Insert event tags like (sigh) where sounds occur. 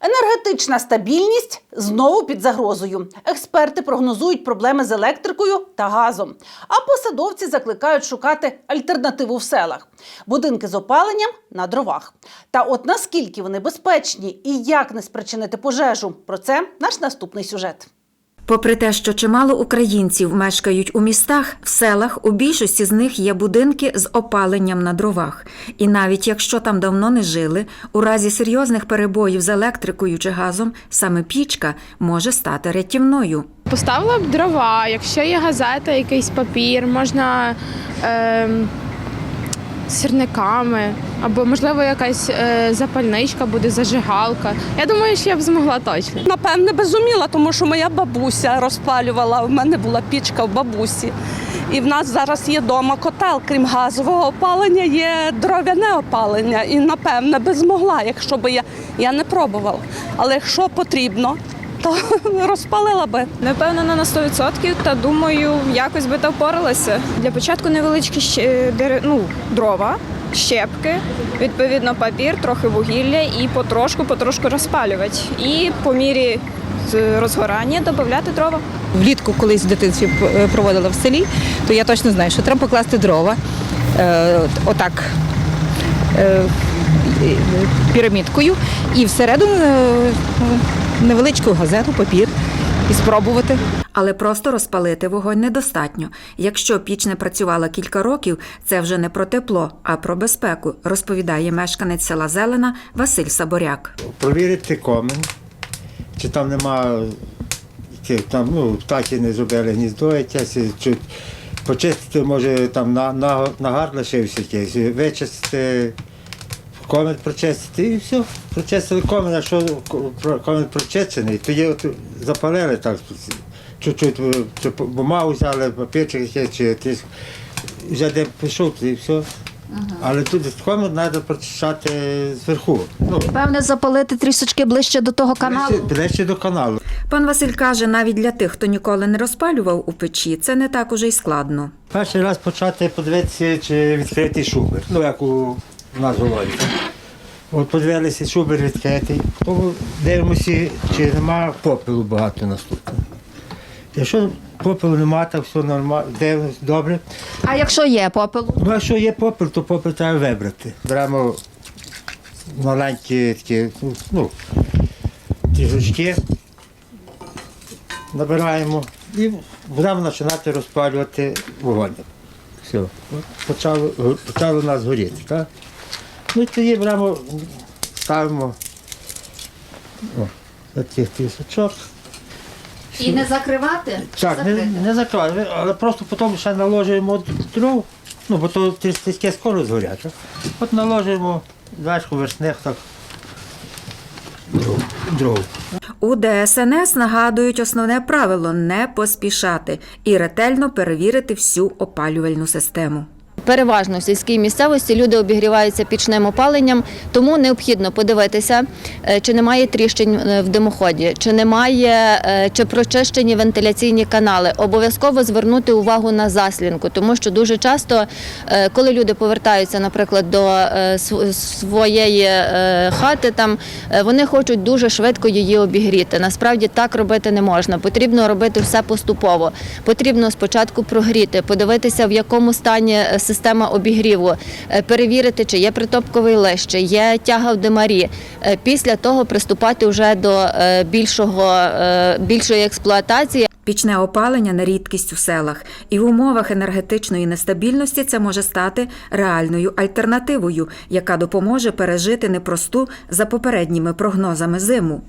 Енергетична стабільність знову під загрозою. Експерти прогнозують проблеми з електрикою та газом. А посадовці закликають шукати альтернативу в селах. Будинки з опаленням на дровах. Та от наскільки вони безпечні і як не спричинити пожежу? Про це наш наступний сюжет. Попри те, що чимало українців мешкають у містах, в селах у більшості з них є будинки з опаленням на дровах. І навіть якщо там давно не жили, у разі серйозних перебоїв з електрикою чи газом саме пічка може стати рятівною. Поставила б дрова, якщо є газета, якийсь папір, можна ем, сірниками, або, можливо, якась е, запальничка буде, зажигалка. Я думаю, що я б змогла точно. Напевне, безуміла, тому що моя бабуся розпалювала. У мене була пічка в бабусі. І в нас зараз є вдома котел, крім газового опалення, є дров'яне опалення. І напевне би змогла, якщо би я, я не пробувала. Але якщо потрібно, то (laughs) розпалила би. Напевно, не на 100%, та думаю, якось би та впоралася. Для початку невеличкі ну, дрова, щепки, відповідно, папір, трохи вугілля і потрошку, потрошку розпалювати. І по мірі розгорання додати дрова. Влітку колись в дитинстві е, проводила в селі, то я точно знаю, що треба покласти дрова е, отак е, е, пірамідкою і всередину е, невеличку газету, папір і спробувати. Але просто розпалити вогонь недостатньо. Якщо піч не працювала кілька років, це вже не про тепло, а про безпеку, розповідає мешканець села Зелена Василь Саборяк. провірити комен, чи там нема, чи там ну, птахи не зробили гніздо якесь, чи почистити, може там на, на, нагар лишився якийсь, вичистити, комен прочистити і все. Прочистили комен, а що ко- прочищений, тоді от запалили так, чуть-чуть е, чи бумагу взяли, папірчик якийсь, чи якийсь, вже де пішов, і все. Але тут комен треба прочищати зверху. Ну, Певне, запалити трішечки ближче до того каналу. Ближче, ближче до каналу. Пан Василь каже, навіть для тих, хто ніколи не розпалював у печі, це не так уже й складно. Перший раз почати подивитися, чи відкритий шубер. Ну, як у нас говориться. От подивилися, шубер відкритий. Тому дивимося, чи нема попелу багато нас тут. Якщо попелу немає, так все нормально, дивимося, добре. А якщо є попелу? Ну, якщо є попел, то попел треба вибрати. Беремо маленькі такі, ну, тіжочки, набираємо і будемо починати розпалювати вогонь. Все. Почало, почало у нас горіти. Так? Ну і тоді беремо, ставимо о, таких тисячок. І не закривати? Так, не, не закриваємо, але просто потім ще наложуємо дров, ну, бо то тиски скоро згорять. От наложуємо зверху вершних так дров. дров. У ДСНС нагадують основне правило не поспішати і ретельно перевірити всю опалювальну систему. Переважно в сільській місцевості люди обігріваються пічним опаленням, тому необхідно подивитися, е, чи немає тріщин е, в димоході, чи немає е, чи прочищені вентиляційні канали. Обов'язково звернути увагу на заслінку, тому що дуже часто, коли люди повертаються, наприклад, до своєї хати, там вони хочуть дуже швидко її обігріти. Насправді так робити не можна. Потрібно робити все поступово. Потрібно спочатку прогріти, подивитися, в якому стані е, система обігріву, е, перевірити, чи є притопковий лист, чи є тяга в димарі. Е, Після того приступати вже до е, більшого, більшої експлуатації. Пічне опалення не рідкість у селах, і в умовах енергетичної нестабільності це може стати реальною альтернативою, яка допоможе пережити непросту за попередніми прогнозами зиму.